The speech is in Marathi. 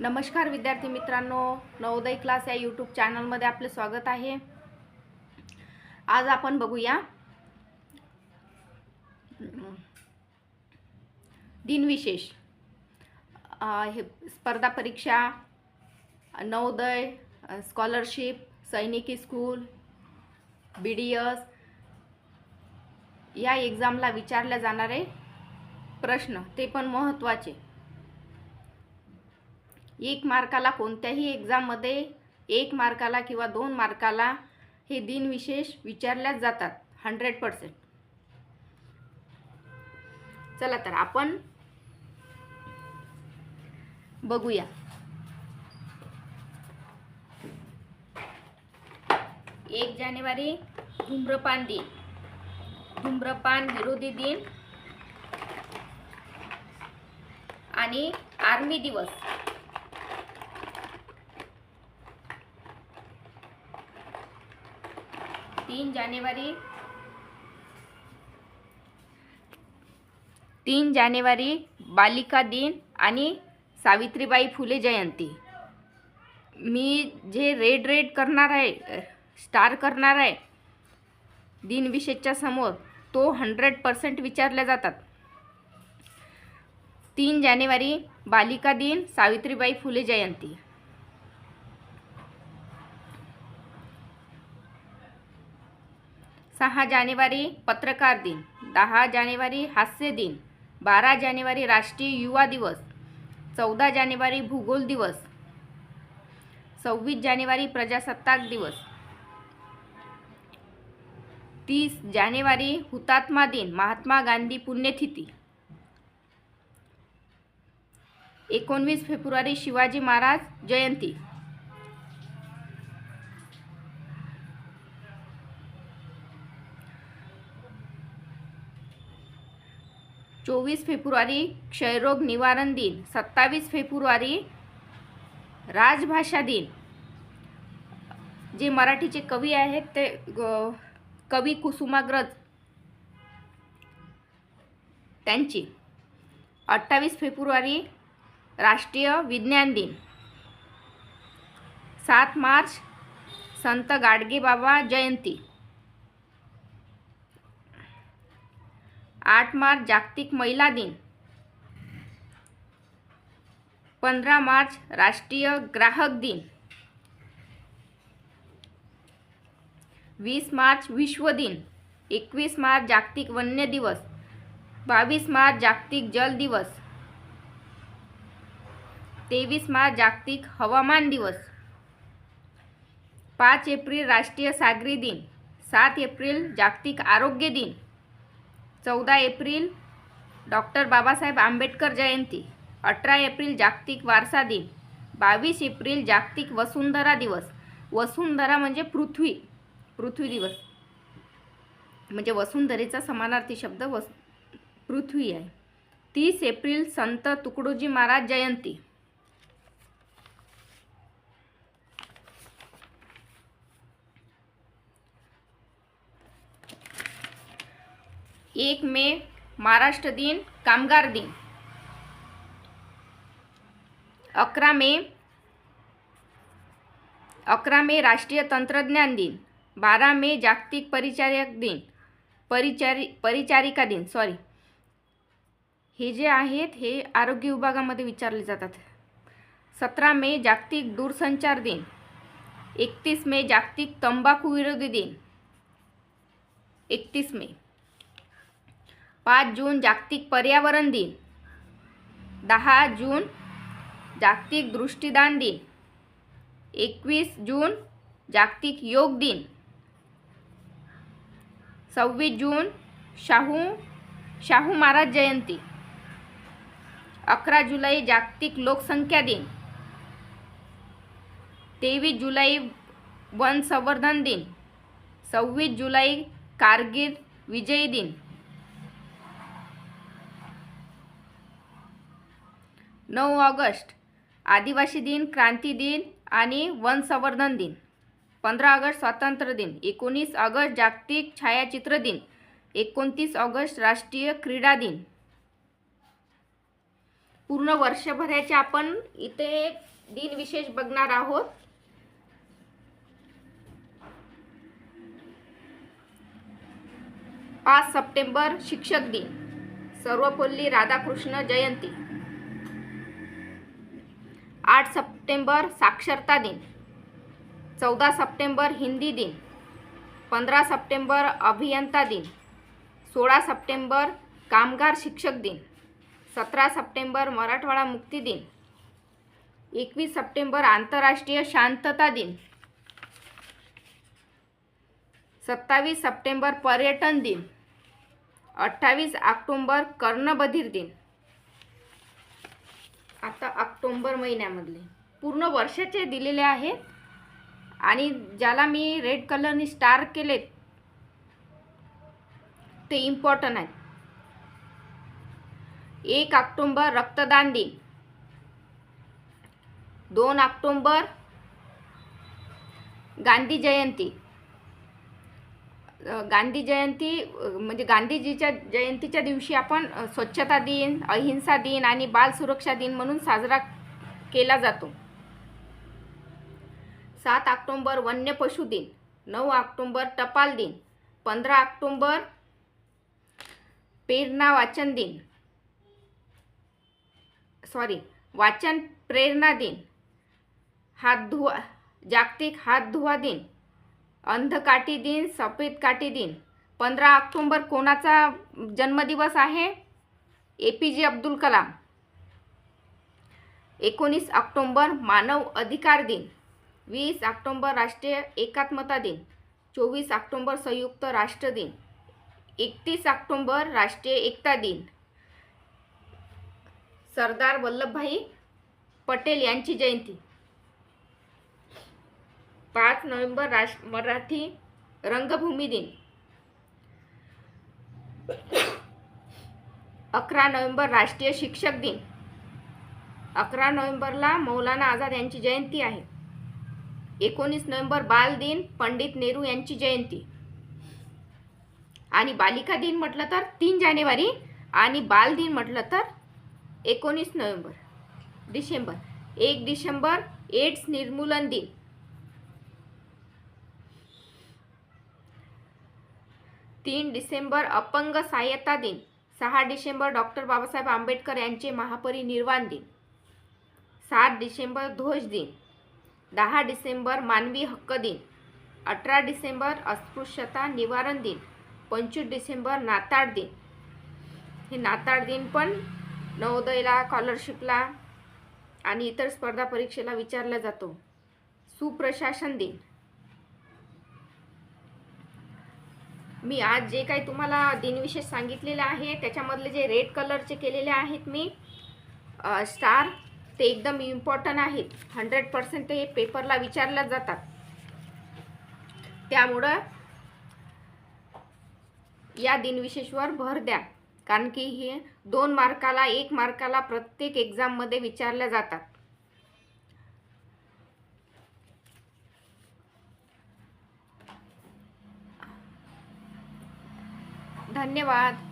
नमस्कार विद्यार्थी मित्रांनो नवोदय क्लास या यूट्यूब चॅनलमध्ये आपले स्वागत आहे. आज आपण बघूया. दिनविशेष. हे स्पर्धा परीक्षा नवोदय स्कॉलरशिप सैनिकी स्कूल बी डी एस या एक्झामला विचारले जाणारे प्रश्न ते पण महत्त्वाचे एक मार्काला कोणत्याही एक्झाममध्ये एक मार्काला किंवा दोन मार्काला हे दिनविशेष विचारल्याच जातात हंड्रेड पर्सेंट चला तर आपण बघूया. एक जानेवारी धूम्रपान दिन. धूम्रपान विरोधी दिन आणि आर्मी दिवस. तीन जानेवारी तीन जानेवारी बालिका दिन आणि सावित्रीबाई फुले जयंती. मी जे रेड रेड करणार आहे स्टार करणार आहे दिनविशेषच्या समोर तो हंड्रेड पर्सेंट विचारल्या जातात. तीन जानेवारी बालिका दिन सावित्रीबाई फुले जयंती. सहा जानेवारी पत्रकार दिन दहा जानेवारी हास्य दिन बारा जानेवारी राष्ट्रीय युवा दिवस चौदा जानेवारी भूगोल दिवस सव्वीस जानेवारी प्रजासत्ताक दिवस तीस जानेवारी हुतात्मा दिन महात्मा गांधी पुण्यतिथी एकोणवीस फेब्रुवारी शिवाजी महाराज जयंती. चोवीस फेब्रुवारी क्षयरोग निवारण दिन सत्तावीस फेब्रुवारी राजभाषा दिन. जे मराठीचे कवी आहेत ते ग- कवी कुसुमाग्रज त्यांची. अठ्ठावीस फेब्रुवारी राष्ट्रीय विज्ञान दिन. सात मार्च संत गाडगेबाबा जयंती. आठ मार्च जागतिक महिला दिन. पंधरा मार्च राष्ट्रीय ग्राहक दिन. वीस मार्च विश्व दिन. एकवीस मार्च जागतिक वन्य दिवस. बावीस मार्च जागतिक जल दिवस. तेवीस मार्च जागतिक हवामान दिवस. पाच एप्रिल राष्ट्रीय सागरी दिन. सात एप्रिल जागतिक आरोग्य दिन. चौदा एप्रिल डॉक्टर बाबासाहेब आंबेडकर जयंती. अठरा एप्रिल जागतिक वारसा दिन. बावीस एप्रिल जागतिक वसुंधरा दिवस. वसुंधरा म्हणजे पृथ्वी. पृथ्वी दिवस. म्हणजे वसुंधरेचा समानार्थी शब्द वस पृथ्वी आहे. तीस एप्रिल संत तुकडोजी महाराज जयंती. एक मे महाराष्ट्र दिन कामगार दिन. अकरा मे अकरा मे राष्ट्रीय तंत्रज्ञान दिन. बारा मे जागतिक परिचारक दिन. परिचारी परिचारिका दिन सॉरी हे जे आहेत हे आरोग्य विभागामध्ये विचारले जातात. सतरा मे जागतिक दूरसंचार दिन. एकतीस मे जागतिक तंबाखू विरोधी दिन. एकतीस मे. पाच जून जागतिक पर्यावरण दिन. दहा जून जागतिक दृष्टीदान दिन. एकवीस जून जागतिक योग दिन. सव्वीस जून शाहू शाहू महाराज जयंती. अकरा जुलै जागतिक लोकसंख्या दिन. तेवीस जुलै वन संवर्धन दिन. सव्वीस जुलै कारगिल विजयी दिन. नऊ ऑगस्ट आदिवासी दिन क्रांती दिन आणि वन संवर्धन दिन. पंधरा ऑगस्ट स्वातंत्र्य दिन. एकोणीस ऑगस्ट जागतिक छायाचित्र दिन. एकोणतीस ऑगस्ट राष्ट्रीय क्रीडा दिन. पूर्ण वर्षभराचे आपण इथे दिन विशेष बघणार आहोत. पाच सप्टेंबर शिक्षक दिन. सर्वपल्ली राधाकृष्ण जयंती. आठ सप्टेंबर साक्षरता दिन. चौदा सप्टेंबर हिंदी दिन. पंधरा सप्टेंबर अभियंता दिन. सोळा सप्टेंबर कामगार शिक्षक दिन. सतरा सप्टेंबर मराठवाडा मुक्ती दिन. एकवीस सप्टेंबर आंतरराष्ट्रीय शांतता दिन. सत्तावीस सप्टेंबर पर्यटन दिन. अठ्ठावीस ऑक्टोंबर कर्णबधीर दिन. आता ऑक्टोंबर महिन्यामधले. पूर्ण वर्षाचे दिलेले आहेत. आणि ज्याला मी रेड कलरनी स्टार केलेत ते इम्पॉर्टंट आहेत. एक ऑक्टोंबर रक्तदान दिन. दोन ऑक्टोंबर गांधी जयंती. गांधी जयंती म्हणजे गांधीजीच्या जयंतीच्या दिवशी आपण स्वच्छता दिन अहिंसा दिन आणि बाल सुरक्षा दिन म्हणून साजरा केला जातो. सात ऑक्टोंबर वन्य पशु दिन नऊ ऑक्टोंबर टपाल दिन पंधरा ऑक्टोंबर प्रेरणा वाचन दिन सॉरी वाचन प्रेरणा दिन हात धुवा जागतिक हात धुवा दिन अंधकाठी दिन सफेद काठी दिन. पंधरा ऑक्टोंबर कोणाचा जन्मदिवस आहे? ए पी जे अब्दुल कलाम. एकोणीस ऑक्टोंबर मानव अधिकार दिन. वीस ऑक्टोंबर राष्ट्रीय एकात्मता दिन. चोवीस ऑक्टोंबर संयुक्त राष्ट्र दिन. एकतीस ऑक्टोंबर राष्ट्रीय एकता दिन. सरदार वल्लभभाई पटेल यांची जयंती. पाच नोव्हेंबर राष्ट्र मराठी रंगभूमी दिन. अकरा नोव्हेंबर राष्ट्रीय शिक्षक दिन. अकरा नोव्हेंबरला मौलाना आझाद यांची जयंती आहे. एकोणीस नोव्हेंबर बाल दिन पंडित नेहरू यांची जयंती. आणि बालिका दिन म्हटलं तर तीन जानेवारी आणि बाल दिन म्हटलं तर एकोणीस नोव्हेंबर डिसेंबर. एक डिसेंबर एड्स निर्मूलन दिन. तीन डिसेंबर अपंग सहाय्यता दिन सहा डिसेंबर डॉक्टर बाबासाहेब आंबेडकर यांचे महापरिनिर्वाण दिन सात डिसेंबर ध्वज दिन दहा डिसेंबर मानवी हक्क दिन अठरा डिसेंबर अस्पृश्यता निवारण दिन पंचवीस डिसेंबर नाताळ दिन. हे नाताळ दिन पण नवोदयला स्कॉलरशिपला आणि इतर स्पर्धा परीक्षेला विचारला जातो. सुप्रशासन दिन मी आज जे काही तुम्हाला दिनविशेष सांगितलेलं आहे त्याच्यामधले जे रेड कलरचे केलेले आहेत मी स्टार ते एकदम इम्पॉर्टंट आहेत. हंड्रेड पर्सेंट ते पेपरला विचारल्या जातात. त्यामुळं या दिनविशेषवर भर द्या. कारण की हे दोन मार्काला एक मार्काला प्रत्येक एक्झाममध्ये विचारल्या जातात. धन्यवाद.